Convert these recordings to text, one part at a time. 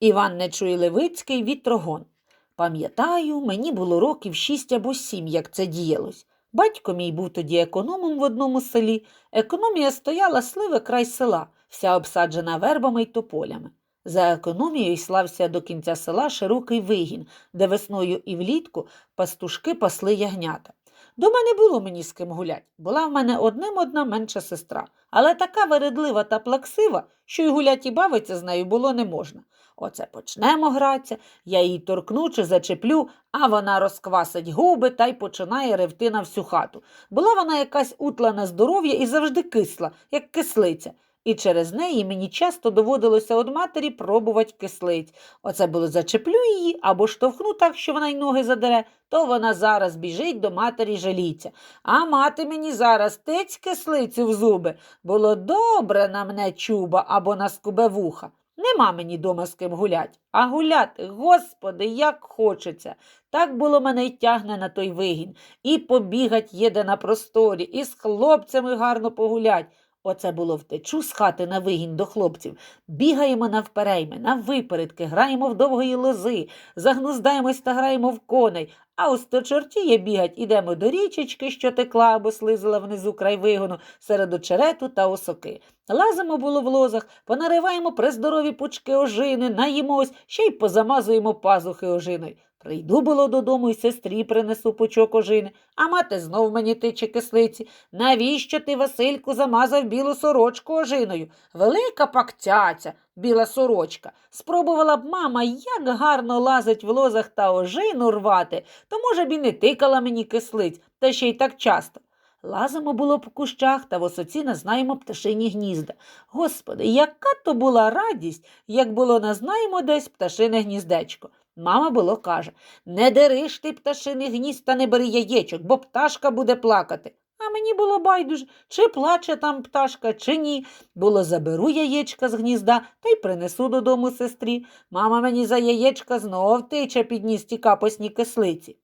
Іван Нечуй Левицький Вітрогон. Пам'ятаю, мені було років шість або сім, як це діялось. Батько мій був тоді економом в одному селі. Економія стояла сливе край села, вся обсаджена вербами й тополями. За економією слався до кінця села широкий вигін, де весною і влітку пастушки пасли ягнята. Дома не було мені з ким гулять. Була в мене одним одна менша сестра, але така вередлива та плаксива, що й гулять і бавиться з нею було не можна. Оце почнемо гратися, я її торкну чи зачеплю, а вона розквасить губи та й починає ревти на всю хату. Була вона якась утла на здоров'я і завжди кисла, як кислиця. І через неї мені часто доводилося од матері пробувати кислиць. Оце було зачеплю її або штовхну так, що вона й ноги задере, то вона зараз біжить до матері жаліться. А мати мені зараз тиць кислицю в зуби. Було добре на мене чуба або на скубе вуха. Нема мені дома з ким гулять, а гуляти, господи, як хочеться. Так було мене й тягне на той вигін. І побігать єде на просторі, і з хлопцями гарно погулять. Оце було втечу з хати на вигін до хлопців. Бігаємо навперейми, на випередки, граємо в довгої лози, загнуздаємось та граємо в коней. А ось то чортіє бігать, ідемо до річечки, що текла або слизила внизу край вигону, серед очерету та осоки. Лазимо було в лозах, понариваємо приздорові пучки ожини, наїмось, ще й позамазуємо пазухи ожиною. Прийду було додому і сестрі принесу пучок ожини, а мати знов мені тиче кислиці. Навіщо ти, Васильку, замазав білу сорочку ожиною? Велика пак цяця, біла сорочка. Спробувала б мама, як гарно лазить в лозах та ожину рвати, то, може б, і не тикала мені кислиць, та ще й так часто. Лазимо було по кущах та в осоці назнаємо пташині гнізда. Господи, яка то була радість, як було назнаємо десь пташине гніздечко. Мама було каже не дериш ти пташиних гнізд та не бери яєчок, бо пташка буде плакати. А мені було байдуже, чи плаче там пташка, чи ні. Було заберу яєчка з гнізда та й принесу додому сестрі. Мама мені за яєчка знов тиче підніс ті капосні кислиці.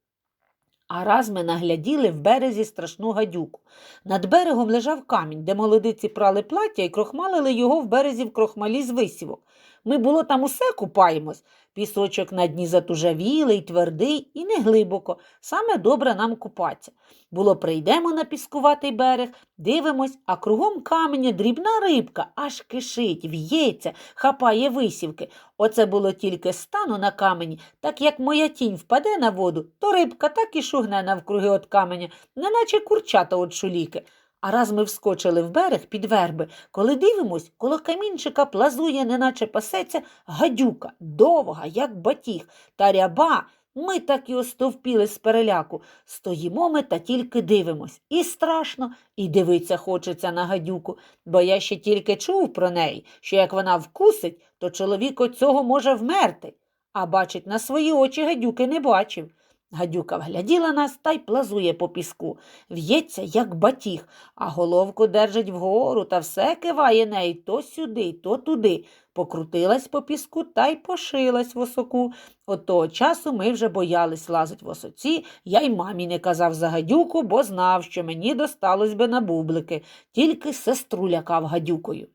А раз ми нагляділи в березі страшну гадюку. Над берегом лежав камінь, де молодиці прали плаття і крохмалили його в березі в крохмалі з висівок. Ми було там усе купаємось. Пісочок на дні затужавілий, твердий і не глибоко. Саме добре нам купатися. Було, прийдемо на піскуватий берег, дивимось, а кругом каменя дрібна рибка, аж кишить, в'ється, хапає висівки. Оце було тільки стану на камені, так як моя тінь впаде на воду, то рибка так і шугне навкруги от каменя, неначе курчата от шуліки. А раз ми вскочили в берег під верби, коли дивимось, коло камінчика плазує, неначе пасеться, гадюка, довга, як батіг, та ряба. Ми так і остовпіли з переляку. Стоїмо ми та тільки дивимось. І страшно, і дивиться хочеться на гадюку, бо я ще тільки чув про неї, що як вона вкусить, то чоловік от цього може вмерти. А бачить, на свої очі гадюки не бачив. Гадюка вгляділа нас та й плазує по піску, в'ється, як батіг, а головку держить вгору та все киває неї то сюди, то туди. Покрутилась по піску та й пошилась в осоку. От того часу ми вже боялись лазить в осоці. Я й мамі не казав за гадюку, бо знав, що мені досталось би на бублики, тільки сестру лякав гадюкою.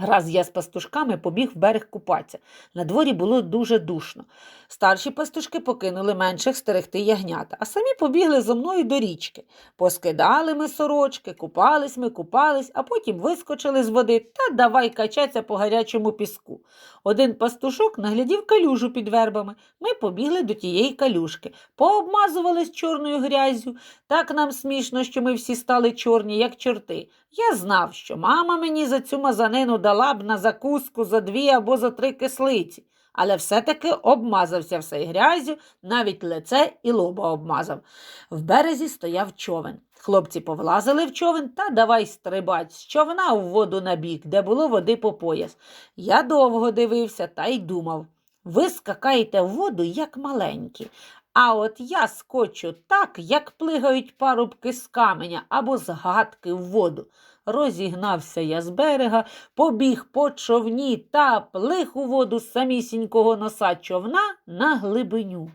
Раз я з пастушками побіг в берег купатися. На дворі було дуже душно. Старші пастушки покинули менших стерегти ягнята, а самі побігли зо мною до річки. Поскидали ми сорочки, купались ми, купались, а потім вискочили з води та давай качатися по гарячому піску. Один пастушок наглядів калюжу під вербами. Ми побігли до тієї калюшки, пообмазувались чорною грязю. Так нам смішно, що ми всі стали чорні, як чорти. Я знав, що мама мені за цю мазанину дала б на закуску за дві або за три кислиці, але все-таки обмазався все грязю, навіть лице і лоба обмазав. В березі стояв човен. Хлопці повлазили в човен та давай стрибать з човна в воду на бік, де було води по пояс. Я довго дивився та й думав. Ви скакаєте в воду, як маленькі. А от я скочу так, як плигають парубки з каменя або з гадки в воду. Розігнався я з берега, побіг по човні та плих у воду самісінького носа човна на глибиню.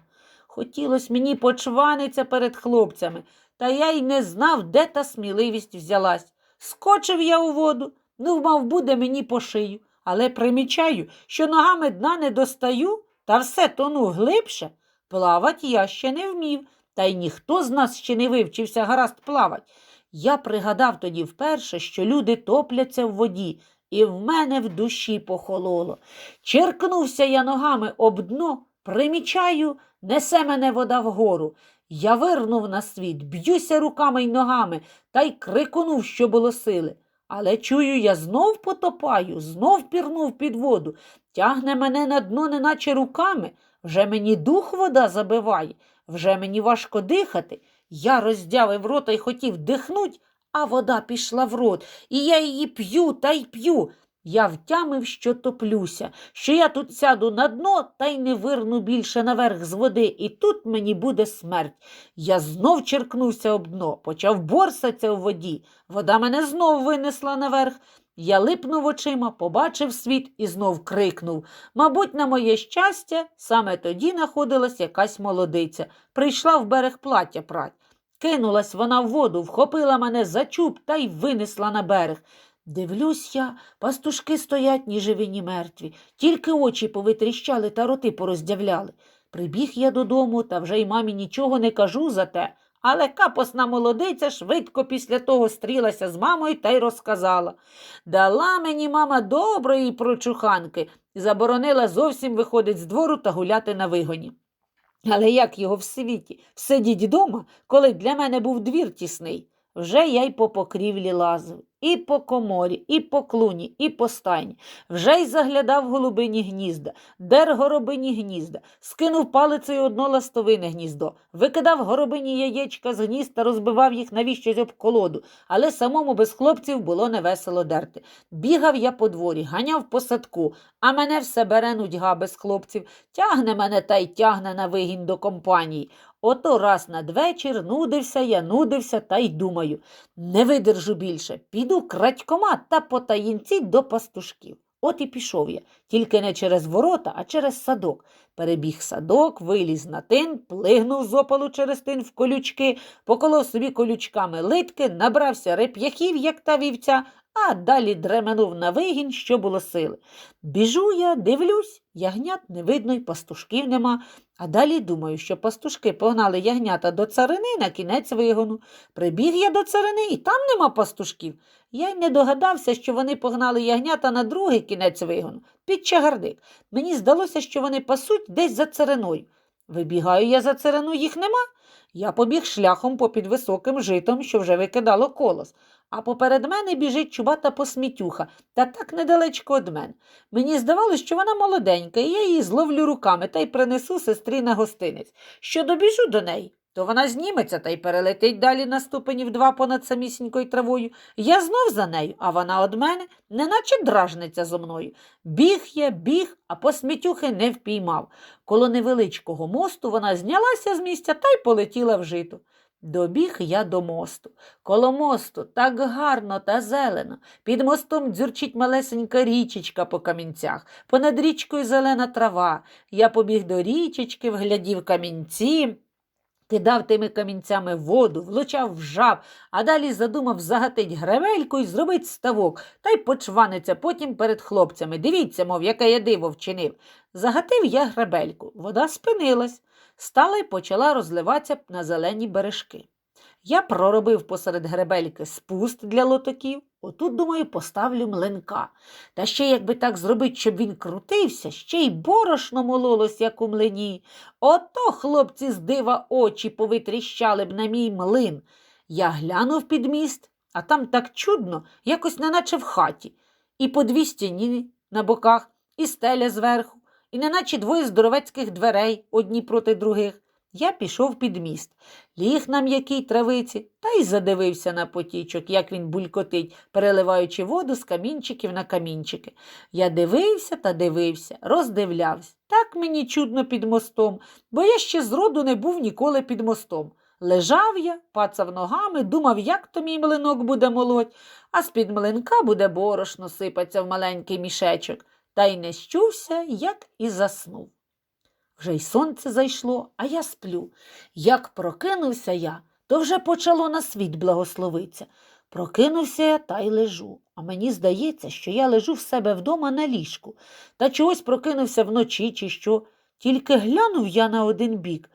Хотілося мені почваниться перед хлопцями, та я й не знав, де та сміливість взялась. Скочив я у воду, ну, мав, буде мені по шию. але примічаю, що ногами дна не достаю, та все тону глибше. Плавать я ще не вмів, та й ніхто з нас ще не вивчився гаразд плавать. Я пригадав тоді вперше, що люди топляться в воді, і в мене в душі похололо. Черкнувся я ногами об дно, примічаю, несе мене вода вгору. Я вирнув на світ, б'юся руками й ногами та й криконув, що було сили. Але чую, я знов потопаю, знов пірнув під воду, тягне мене на дно, неначе руками. Вже мені дух вода забиває, вже мені важко дихати. Я роздявив рота й хотів дихнуть, а вода пішла в рот, і я її п'ю та й п'ю. Я втямив, що топлюся, що я тут сяду на дно та й не вирну більше наверх з води, і тут мені буде смерть. Я знов черкнувся об дно, почав борсатися в воді. Вода мене знов винесла наверх. Я липнув очима, побачив світ і знов крикнув. Мабуть, на моє щастя, саме тоді находилась якась молодиця. Прийшла в берег плаття прать. Кинулась вона в воду, вхопила мене за чуб та й винесла на берег. Дивлюсь я, пастушки стоять ні живі, ні мертві, тільки очі повитріщали та роти пороздявляли. Прибіг я додому та вже й мамі нічого не кажу за те. Але капосна молодиця швидко після того стрілася з мамою та й розказала. Дала мені мама доброї прочуханки заборонила зовсім виходить з двору та гуляти на вигоні. Але як його в світі сидіть дома, коли для мене був двір тісний? Вже я й по покрівлі лазив, і по коморі, і по клуні, і по стайні. Вже й заглядав голубині гнізда, дер горобині гнізда, скинув палицею одно ластовине гніздо, викидав горобині яєчка з гнізд та розбивав їх навіщось об колоду, але самому без хлопців було невесело дерти. Бігав я по дворі, ганяв по садку, а мене все бере нудьга без хлопців, тягне мене та й тягне на вигін до компанії. Ото раз надвечір нудився я, нудився та й думаю, не видержу більше, піду крадькома та потаїнці до пастушків. От і пішов я, тільки не через ворота, а через садок. Перебіг садок, виліз на тин, плигнув з опалу через тин в колючки, поколов собі колючками литки, набрався реп'яхів, як та вівця, а далі дременув на вигін, що було сили. Біжу я, дивлюсь, ягнят не видно й пастушків нема. А далі думаю, що пастушки погнали ягнята до царини на кінець вигону. Прибіг я до царини, і там нема пастушків. Я й не догадався, що вони погнали ягнята на другий кінець вигону, під чагардик. Мені здалося, що вони пасуть десь за цариною. Вибігаю я за царину, їх нема. Я побіг шляхом попід високим житом, що вже викидало колос, а поперед мене біжить чубата посмітюха, та так недалечко від мене. Мені здавалося, що вона молоденька, і я її зловлю руками та й принесу сестрі на гостинець. Що добіжу до неї, то вона зніметься та й перелетить далі на ступенів два понад самісінькою травою. Я знов за нею, а вона од мене, неначе дражниця зо мною. Біг я, біг, а посмітюхи не впіймав. Коло невеличкого мосту вона знялася з місця та й полетіла в жито. Добіг я до мосту. Коло мосту так гарно та зелено. Під мостом дзюрчить малесенька річечка по камінцях, понад річкою зелена трава. Я побіг до річечки, вглядів камінці. Кидав тими камінцями воду, влучав в жаб, а далі задумав загатить гревельку і зробить ставок, та й почваниться потім перед хлопцями. Дивіться, мов, яке я диво вчинив. Загатив я гребельку, вода спинилась, стала й почала розливатися на зелені бережки. Я проробив посеред гребельки спуст для лотоків. Отут, думаю, поставлю млинка. Та ще, якби так зробити, щоб він крутився, ще й борошно мололось, як у млині. Ото хлопці з дива очі повитріщали б на мій млин. Я глянув під міст, а там так чудно, якось неначе в хаті. І по дві стіні на боках, і стеля зверху, і неначе двоє здоровецьких дверей одні проти других. Я пішов під міст, ліг на м'якій травиці та й задивився на потічок, як він булькотить, переливаючи воду з камінчиків на камінчики. Я дивився та дивився, роздивлявся. Так мені чудно під мостом, бо я ще зроду не був ніколи під мостом. Лежав я, пацав ногами, думав, як то мій млинок буде молоть, а з-під млинка буде борошно сипаться в маленький мішечок. Та й не щувся, як і заснув. Вже й сонце зайшло, а я сплю. Як прокинувся я, то вже почало на світ благословитися. Прокинувся я та й лежу. А мені здається, що я лежу в себе вдома на ліжку, та чогось прокинувся вночі чи що. Тільки глянув я на один бік.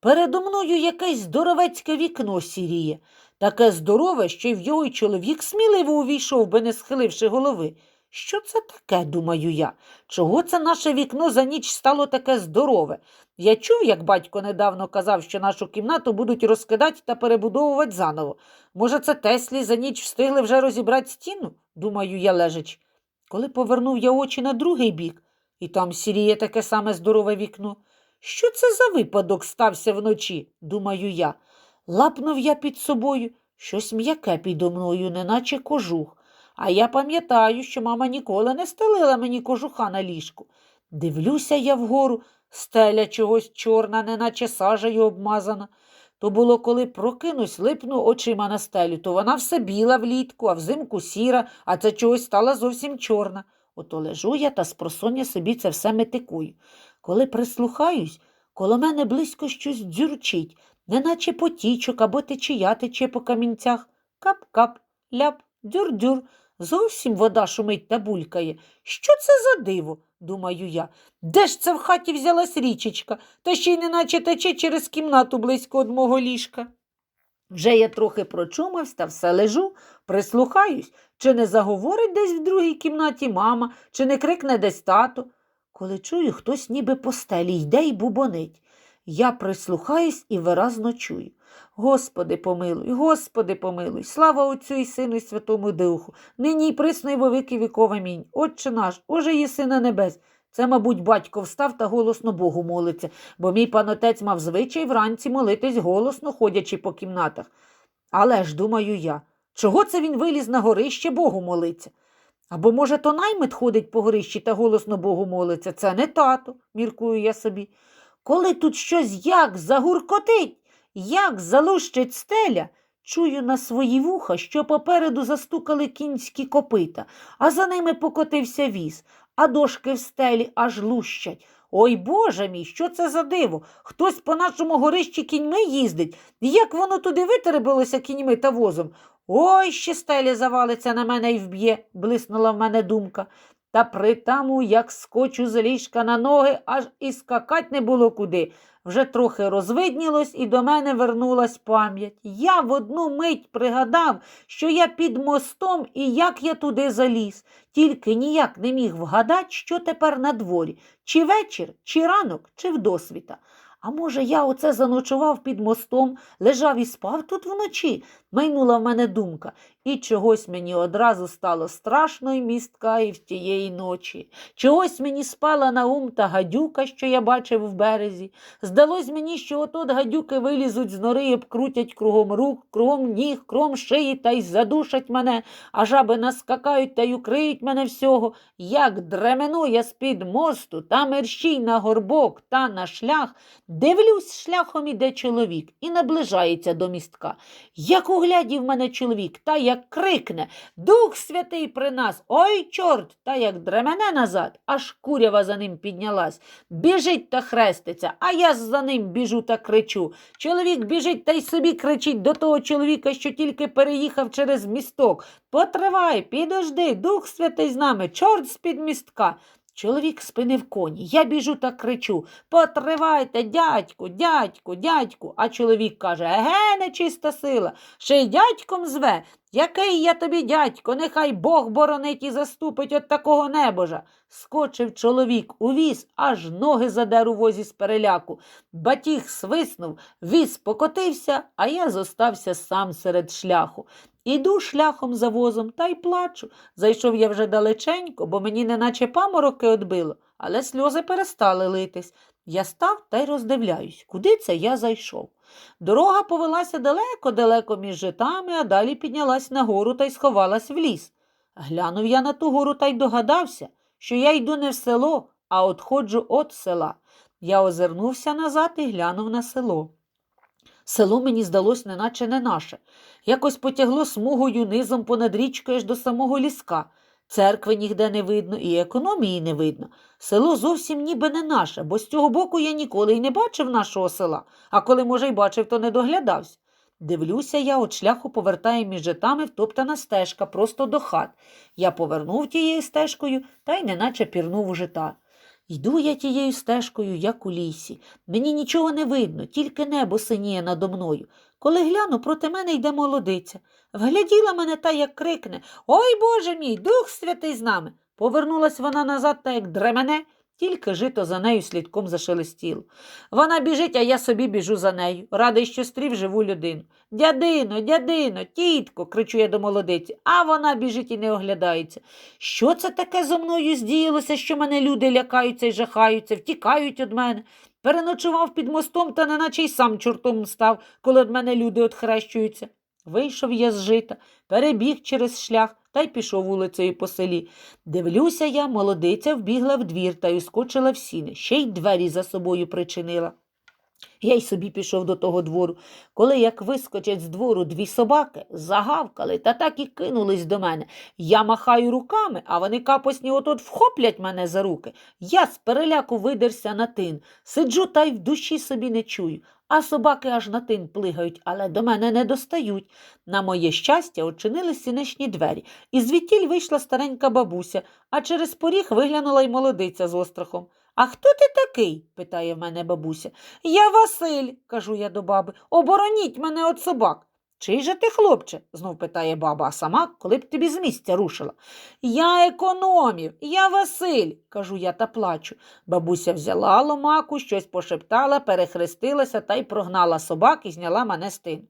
Передо мною якесь здоровецьке вікно сіріє, таке здорове, що й в його чоловік сміливо увійшов би, не схиливши голови. Що це таке, думаю я? Чого це наше вікно за ніч стало таке здорове? Я чув, як батько недавно казав, що нашу кімнату будуть розкидати та перебудовувати заново. Може, це Теслі за ніч встигли вже розібрати стіну? думаю я лежачи. Коли повернув я очі на другий бік, і там сіріє таке саме здорове вікно. Що це за випадок стався вночі, думаю я. Лапнув я під собою щось м'яке підо мною, неначе кожух. А я пам'ятаю, що мама ніколи не стелила мені кожуха на ліжку. Дивлюся я вгору, стеля чогось чорна, неначе сажею обмазана. То було, коли прокинусь, липну очима на стелю, то вона все біла влітку, а взимку сіра, а це чогось стала зовсім чорна. Ото лежу я та спросоння собі це все метикую. Коли прислухаюсь, коло мене близько щось дзюрчить, неначе потічок або течія тече по камінцях. Кап-кап, ляп, дюр-дюр. Зовсім вода шумить та булькає. Що це за диво? думаю я. Де ж це в хаті взялась річечка, та ще й неначе тече через кімнату близько од мого ліжка. Вже я трохи прочумався та все лежу, прислухаюсь, чи не заговорить десь в другій кімнаті мама, чи не крикне десь тато. Коли чую, хтось ніби по стелі йде й бубонить. Я прислухаюсь і виразно чую. Господи, помилуй, Господи, помилуй, слава Отцю і Сину і Святому Духу, нині й присно й во віки віков амінь. Отче наш, Оже єси на небес. Це, мабуть, батько встав та голосно Богу молиться, бо мій панотець мав звичай вранці молитись голосно, ходячи по кімнатах. Але ж, думаю я, чого це він виліз на горище Богу молиться? Або, може, то наймит ходить по горищі та голосно Богу молиться. Це не тато, міркую я собі. Коли тут щось як загуркотить, як залущить стеля, чую на свої вуха, що попереду застукали кінські копита, а за ними покотився віз, а дошки в стелі аж лущать. Ой Боже мій, що це за диво? Хтось по нашому горищі кіньми їздить. Як воно туди витеребилося кіньми та возом? Ой, ще стеля завалиться на мене й вб'є, блиснула в мене думка. Та при тому, як скочу з ліжка на ноги, аж і скакать не було куди. Вже трохи розвиднілось, і до мене вернулась пам'ять. Я в одну мить пригадав, що я під мостом і як я туди заліз, тільки ніяк не міг вгадати, що тепер на дворі, чи вечір, чи ранок, чи вдосвіта. А може, я оце заночував під мостом, лежав і спав тут вночі, майнула в мене думка, і чогось мені одразу стало страшно й містка і в тієї ночі. Чогось мені спала на ум та гадюка, що я бачив в березі. Здалось мені, що отот гадюки вилізуть з нори і обкрутять кругом рук, кругом ніг, кругом шиї та й задушать мене, а жаби наскакають та й укриють мене всього. Як дремену я з-під мосту, та мерщій на горбок та на шлях, дивлюсь, шляхом іде чоловік і наближається до містка. Як углядів мене чоловік, та як крикне Дух святий при нас, ой, чорт, та як дремене назад, аж курява за ним піднялась. Біжить та хреститься, а я за ним біжу та кричу. Чоловік біжить та й собі кричить до того чоловіка, що тільки переїхав через місток. Потривай, підожди, Дух святий з нами, чорт з-під містка. Чоловік спинив коні. Я біжу та кричу Потривайте, дядьку, дядьку, дядьку. А чоловік каже Еге, нечиста сила, ще й дядьком зве. Який я тобі, дядько, нехай Бог боронить і заступить от такого небожа. Скочив чоловік у віз, аж ноги задер у возі з переляку. Батіг свиснув, віз покотився, а я зостався сам серед шляху. Іду шляхом за возом та й плачу. Зайшов я вже далеченько, бо мені неначе памороки одбило, але сльози перестали литись. Я став та й роздивляюсь, куди це я зайшов. Дорога повелася далеко-далеко між житами, а далі піднялась на гору та й сховалась в ліс. Глянув я на ту гору та й догадався, що я йду не в село, а отходжу від села. Я озирнувся назад і глянув на село. Село мені здалось неначе не наше. Якось потягло смугою низом понад річкою аж до самого ліска. Церкви ніде не видно і економії не видно. Село зовсім ніби не наше, бо з цього боку я ніколи й не бачив нашого села, а коли, може, й бачив, то не доглядався. Дивлюся, я от шляху повертає між житами втоптана стежка просто до хат. Я повернув тією стежкою та й неначе пірнув у жита. Йду я тією стежкою, як у лісі. Мені нічого не видно, тільки небо синіє надо мною. Коли гляну, проти мене йде молодиця. Вгляділа мене та як крикне Ой Боже мій, Дух Святий з нами. Повернулась вона назад та як дремене, тільки жито за нею слідком зашелестіло. Вона біжить, а я собі біжу за нею. Радий, що стрів живу людину. Дядино, дядино, тітко, кричу я до молодиці, а вона біжить і не оглядається. Що це таке зо мною здіялося, що мене люди лякаються і жахаються, втікають від мене? Переночував під мостом та неначе й сам чортом став, коли від мене люди отхрещуються. Вийшов я з жита, перебіг через шлях та й пішов вулицею по селі. Дивлюся я, молодиця вбігла в двір та й ускочила в сіни, ще й двері за собою причинила. Я й собі пішов до того двору. Коли як вискочать з двору дві собаки, загавкали та так і кинулись до мене. Я махаю руками, а вони капосні отот вхоплять мене за руки. Я з переляку видерся на тин. Сиджу та й в душі собі не чую. А собаки аж на тин плигають, але до мене не достають. На моє щастя, очинили сінешні двері, і звідтіль вийшла старенька бабуся, а через поріг виглянула й молодиця з острахом. А хто ти такий? питає в мене бабуся. Я Василь, кажу я до баби. Обороніть мене від собак. Чий же ти, хлопче? знов питає баба, а сама, коли б тобі з місця рушила. Я економів, я Василь, кажу я та плачу. Бабуся взяла ломаку, щось пошептала, перехрестилася та й прогнала собак і зняла мене з тину.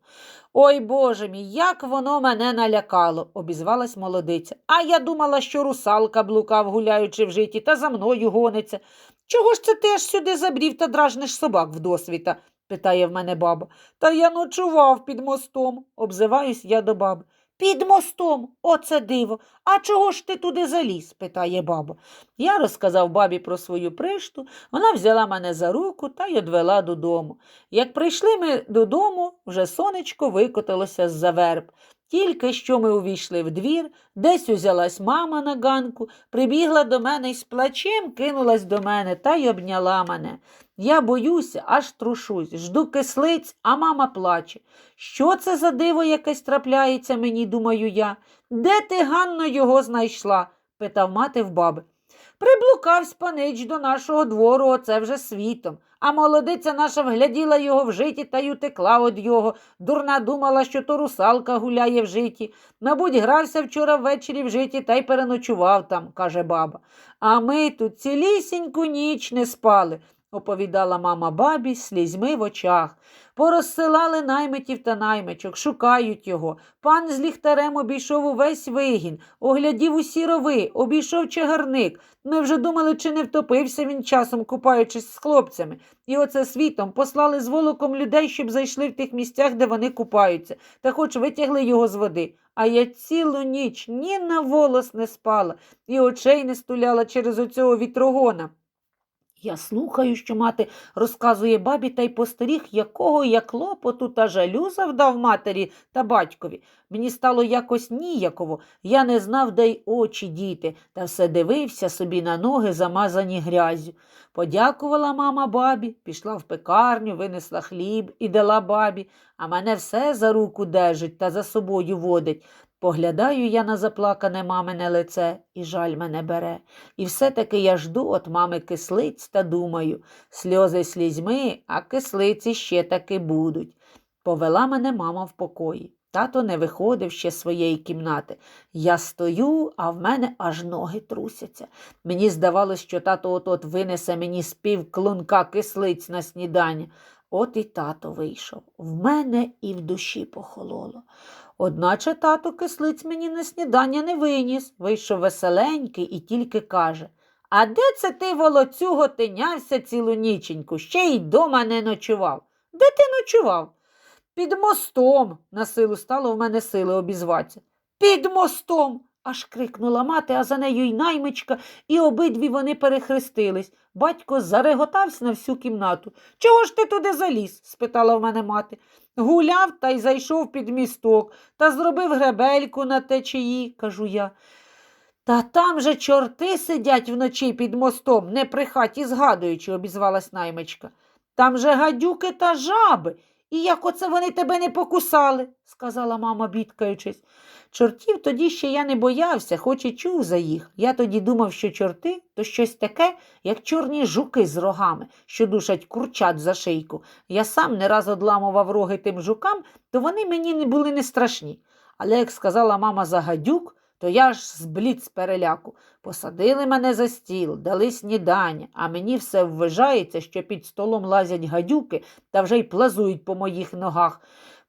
Ой Боже мій, як воно мене налякало, обізвалась молодиця. А я думала, що русалка блукав, гуляючи в житті, та за мною гониться. Чого ж це ти аж сюди забрів та дражниш собак вдосвіта? питає в мене баба. Та я ночував під мостом, обзиваюсь я до баби. Під мостом, оце диво. А чого ж ти туди заліз? питає баба. Я розказав бабі про свою пришту, вона взяла мене за руку та й одвела додому. Як прийшли ми додому, вже сонечко викотилося з-за верб. Тільки що ми увійшли в двір, десь узялась мама на ганку, прибігла до мене і з плачем кинулась до мене та й обняла мене. Я боюся, аж трушусь, жду кислиць, а мама плаче. Що це за диво якесь трапляється мені, думаю я. Де ти, Ганно, його знайшла? питав мати в баби. Приблукавсь панич до нашого двору, оце вже світом. А молодиця наша вгляділа його в житі та й утекла од його. Дурна думала, що то русалка гуляє в житі. Мабуть, грався вчора ввечері в житі та й переночував там, каже баба. А ми тут цілісіньку ніч не спали, оповідала мама бабі слізьми в очах. Порозсилали наймитів та наймичок, шукають його. Пан з ліхтарем обійшов увесь вигін, оглядів усі рови, обійшов чагарник. Ми вже думали, чи не втопився він часом, купаючись з хлопцями. І оце світом послали з волоком людей, щоб зайшли в тих місцях, де вони купаються, та хоч витягли його з води. А я цілу ніч ні на волос не спала і очей не стуляла через оцього вітрогона. Я слухаю, що мати розказує бабі та й постеріг, якого я клопоту та жалю завдав матері та батькові. Мені стало якось ніяково, я не знав, де й очі діти, та все дивився собі на ноги, замазані грязю. Подякувала мама бабі, пішла в пекарню, винесла хліб і дала бабі, а мене все за руку держить та за собою водить. Поглядаю я на заплакане мамине лице, і жаль мене бере. І все-таки я жду от мами кислиць та думаю, сльози слізьми, а кислиці ще таки будуть. Повела мене мама в покої. Тато не виходив ще з своєї кімнати. Я стою, а в мене аж ноги трусяться. Мені здавалось, що тато от-от винесе мені з пів клунка кислиць на снідання. От і тато вийшов. В мене і в душі похололо. Одначе тато кислиць мені на снідання не виніс, вийшов веселенький і тільки каже А де це ти, волоцюго, тинявся цілу ніченьку, ще й дома не ночував? Де ти ночував? Під мостом, на силу стало в мене сили обізватися. Під мостом. аж крикнула мати, а за нею й наймичка, і обидві вони перехрестились. Батько зареготався на всю кімнату. Чого ж ти туди заліз? спитала в мене мати. Гуляв та й зайшов під місток та зробив гребельку на течії, кажу я. Та там же чорти сидять вночі під мостом, не при хаті згадуючи, обізвалась наймичка. Там же гадюки та жаби, І як оце вони тебе не покусали, сказала мама, бідкаючись. Чортів тоді ще я не боявся, хоч і чув за їх. Я тоді думав, що чорти то щось таке, як чорні жуки з рогами, що душать курчат за шийку. Я сам не раз одламував роги тим жукам, то вони мені були не страшні. Але як сказала мама за гадюк, то я ж зблід переляку. Посадили мене за стіл, дали снідання, а мені все вважається, що під столом лазять гадюки та вже й плазують по моїх ногах.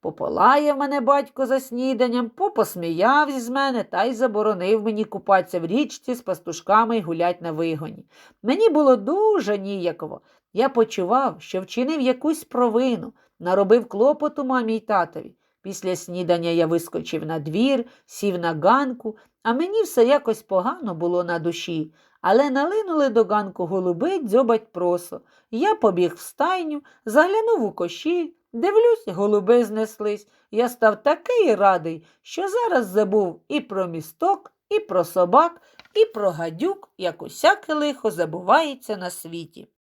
Пополаяв мене батько за сніданням, попосміявся з мене та й заборонив мені купатися в річці з пастушками й гулять на вигоні. Мені було дуже ніяково. Я почував, що вчинив якусь провину, наробив клопоту мамі й татові. Після снідання я вискочив на двір, сів на ганку, а мені все якось погано було на душі. Але налинули до ганку голуби дзьобать просо. Я побіг в стайню, заглянув у кошіль, дивлюсь, голуби знеслись. Я став такий радий, що зараз забув і про місток, і про собак, і про гадюк, як усяке лихо забувається на світі.